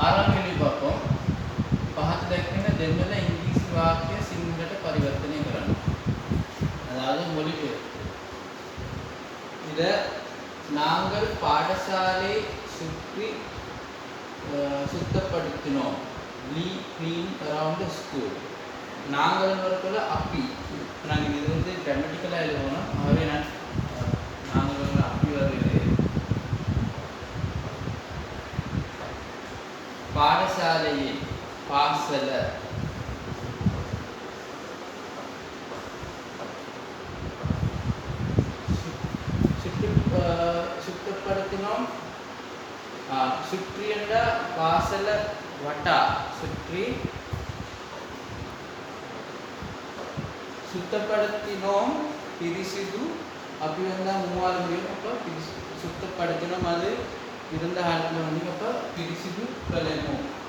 ආරම්භ කෙනෙක් பார்ப்போம் පහත දැක්වෙන දෙන්වල ඉංග්‍රීසි වාක්‍ය සිංහලට පරිවර්තනය කරන්න. அதாவது மொழிபெயர்ப்பு இத நாங்கள் பாடசாலை சுற்றி அஹ், சுத்தப்படுத்தினோம் வி க்ளீன் அரவுண்ட் ஸ்கூல் நாங்கள் வரக்குள்ள அப்பி நாங்கள் இது வந்து கிராமட்டிக்கலாக எழுதணும் பாடசாலையில் பாசல சுத்தப்படுத்தினோம் சுற்றி என்ற பாசல வட்டா. சுற்றி சுத்தப்படுத்தினோம். பிரிசிது. அப்படி வந்தால் மூவாறு முடியும். அப்போ பிரிசி சுத்தப்படுத்தினோம். அது இருந்த காலத்தில் வந்து அப்போ பிரிசிது கலனும்.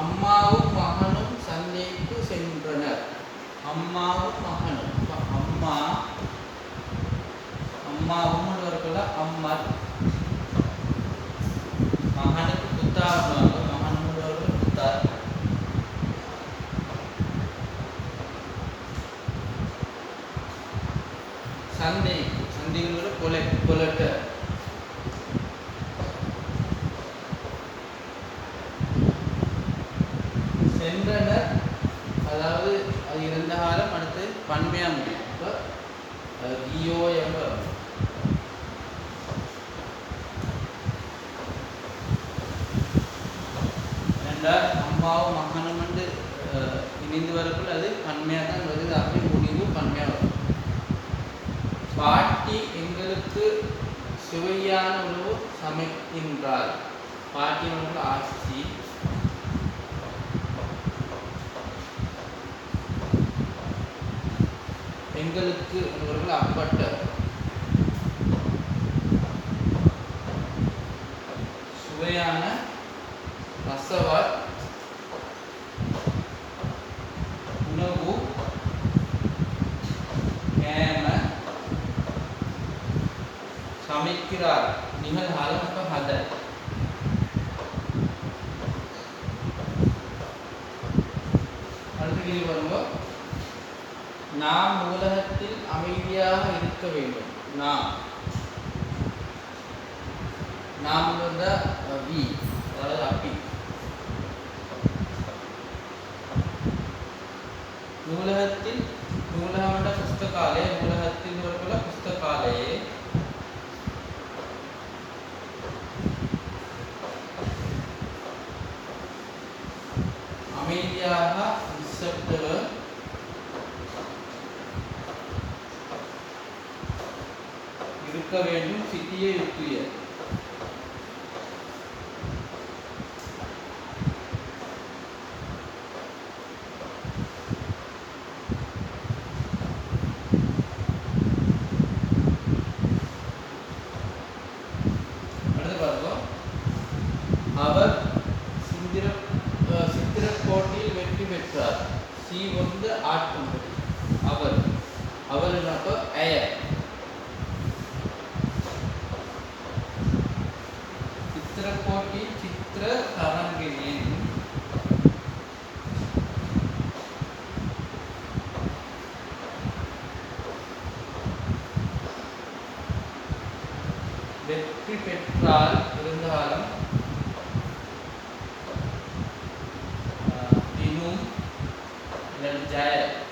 அம்மாவும் மகனும் சந்தைக்கு சென்றனர். அம்மாவும் மகனும். அம்மா அம்மா அம்மாவும் வரக்குள்ள அம்மா மகனுக்கு புத்தா மகனும் வரக்குள்ள புத்தா சந்தை சந்தைங்கிறது கொலை கொலட்ட. சென்றனர். அதாவது அது இருந்த காலம் அடுத்து பன்மையாக முடியும் இப்போ கியோ அம்மாவும் மகனும் இணைந்து வரக்குள்ள அது பன்மையாக தான் வருது. அப்படி முடிவு பன்மையாக பாட்டி எங்களுக்கு சுவையான உணவு சமைக்கின்றார் பாட்டி உணவு ஆட்சி எங்களுக்கு என்பவர்கள் அப்பட்ட අමෙත්තිරා නිහල් හාලහක හදයි. අර්ථකිරීමව නා මූලහත්තිල් අමීදියාහ ඉරික්ක වේම නා නාමවද වී. அமைதியாக நிசப்தவ இருக்க வேண்டும் சித்திய யுக்திய அடுத்து அவர் சி வந்து ஆட்கொண்டது அவர் அவர் அப்போ? ஏயர் சித்திரப் போட்டி சித்திர தரங்கினின். வெற்றி பெற்றால் இருந்தாலும் தினம் them dead.